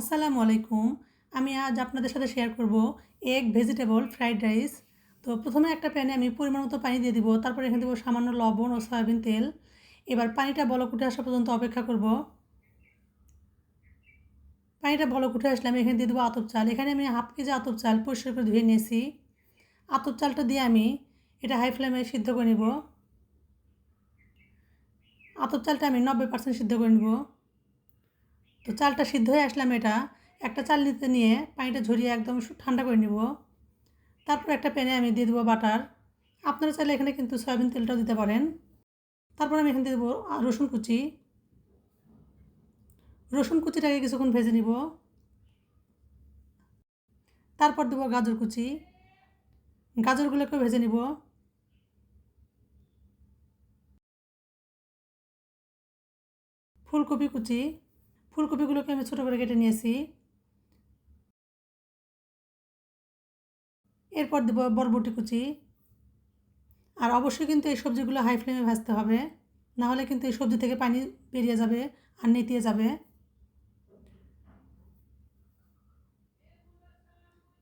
আসসালামু আলাইকুম। আমি আজ আপনাদের সাথে শেয়ার করব এগ ভেজিটেবল ফ্রাইড রাইস তো প্রথমে একটা প্যানে আমি পরিমাণ মতো পানি দিয়ে দিব, তারপরে এখানে দেবো সামান্য লবণ ও সয়াবিন তেল। এবার পানিটা বলক উঠে আসা পর্যন্ত অপেক্ষা করব। পানিটা বলক উঠে আসলে আমি এখানে দিয়ে দেবো আতপ চাল। এখানে আমি হাফ কেজি আতপ চাল পরিষ্কার করে ধুয়ে নিয়েছি। আতপ চালটা দিয়ে আমি এটা হাই ফ্লেমে সিদ্ধ করে নিব। আতপ চালটা আমি নব্বই পার্সেন্ট সিদ্ধ করে নেব। তো চালটা সিদ্ধ হয়ে আসলাম এটা। একটা চাল নিতে নিয়ে পানিটা ঝরিয়ে একদম ঠান্ডা করে নিব। তারপর একটা প্যানে আমি দিয়ে দেবো বাটার। আপনারা চাইলে এখানে কিন্তু সয়াবিন তেলটাও দিতে পারেন। তারপর আমি এখানে দিয়ে দেবো রসুন কুচি। রসুন কুচিটাকে কিছুক্ষণ ভেজে নিব। তারপর দেবো গাজর কুচি। গাজরগুলোকেও ভেজে নিব। ফুলকপি কুচি। ফুলকপিগুলোকে আমি ছোটো করে কেটে নিয়েছি। এরপর দেবো বরবটি কুচি। আর অবশ্যই কিন্তু এই সবজিগুলো হাই ফ্লেমে ভাজতে হবে। নাহলে কিন্তু এই সবজি থেকে পানি বেরিয়ে যাবে আর নেতিয়ে যাবে।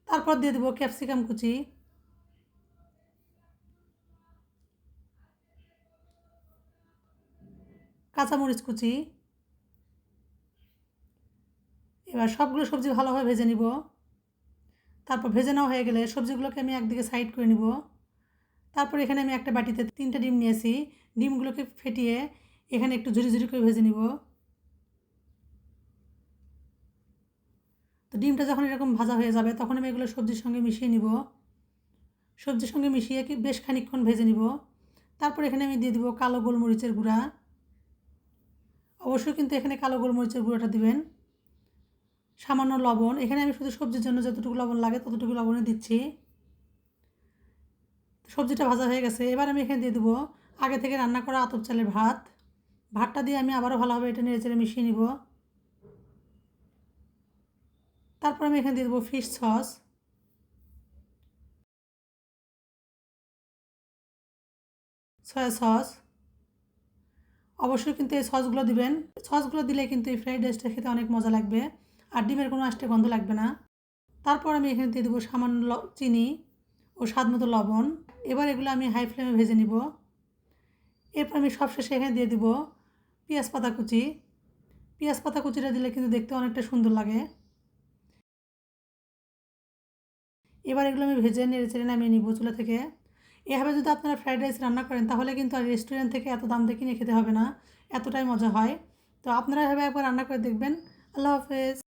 তারপর দিয়ে দেবো ক্যাপসিকাম কুচি। কাঁচামরিচ কুচি। এবার সবগুলো সবজি ভালোভাবে ভেজে নিব। তারপর ভেজে নেওয়া হয়ে গেলে সবজিগুলোকে আমি একদিকে সাইড করে নিব। তারপর এখানে আমি একটা বাটিতে তিনটা ডিম নিয়েছি। ডিমগুলোকে ফেটিয়ে এখানে একটু ঝুরি ঝুরি করে ভেজে নিব। তো ডিমটা যখন এরকম ভাজা হয়ে যাবে তখন আমি এগুলো সবজির সঙ্গে মিশিয়ে নিব। সবজির সঙ্গে মিশিয়ে কি বেশ খানিকক্ষণ ভেজে নিব। তারপর এখানে আমি দিয়ে দিব কালো গোলমরিচের গুঁড়া। অবশ্যই কিন্তু এখানে কালো গোলমরিচের গুঁড়োটা দিবেন। সামান্য লবণ। এখানে আমি শুধু সবজির জন্য যতটুকু লবণ লাগে ততটুকু লবণে দিচ্ছি। সবজিটা ভাজা হয়ে গেছে। এবার আমি এখানে দিয়ে দেবো আগে থেকে রান্না করা আতপ চালের ভাত। ভাতটা দিয়ে আমি আবারও ভালোভাবে এটা নেড়ে চেড়ে মিশিয়ে নিব। তারপর আমি এখানে দিয়ে দেবো ফিশ সস। Soya sauce. অবশ্যই কিন্তু এই সসগুলো দিবেন। সসগুলো দিলে কিন্তু এই ফ্রাইড রাইসটা খেতে অনেক মজা লাগবে। আর ডিমের কোনো আষ্টে গন্ধ লাগবে না। তারপর আমি এখানে দিয়ে দেবো সামান্য চিনি ও স্বাদ মতো লবণ। এবার এগুলো আমি হাই ফ্লেমে ভেজে নিব। এরপর আমি সবশেষে এখানে দিয়ে দেবো পেঁয়াজ পাতা কুচি। পেঁয়াজ পাতা কুচিটা দিলে কিন্তু দেখতে অনেকটা সুন্দর লাগে। এবার এগুলো আমি ভেজে নেড়ে চেড়ে নামিয়ে নিব চুলা থেকে। এভাবে যদি আপনারা ফ্রাইড রাইস রান্না করেন, তাহলে কিন্তু আর রেস্টুরেন্ট থেকে এত দাম দিয়ে কিনে খেতে হবে না। এতটাই মজা হয়। তো আপনারা এভাবে একবার রান্না করে দেখবেন। আল্লাহ হাফেজ।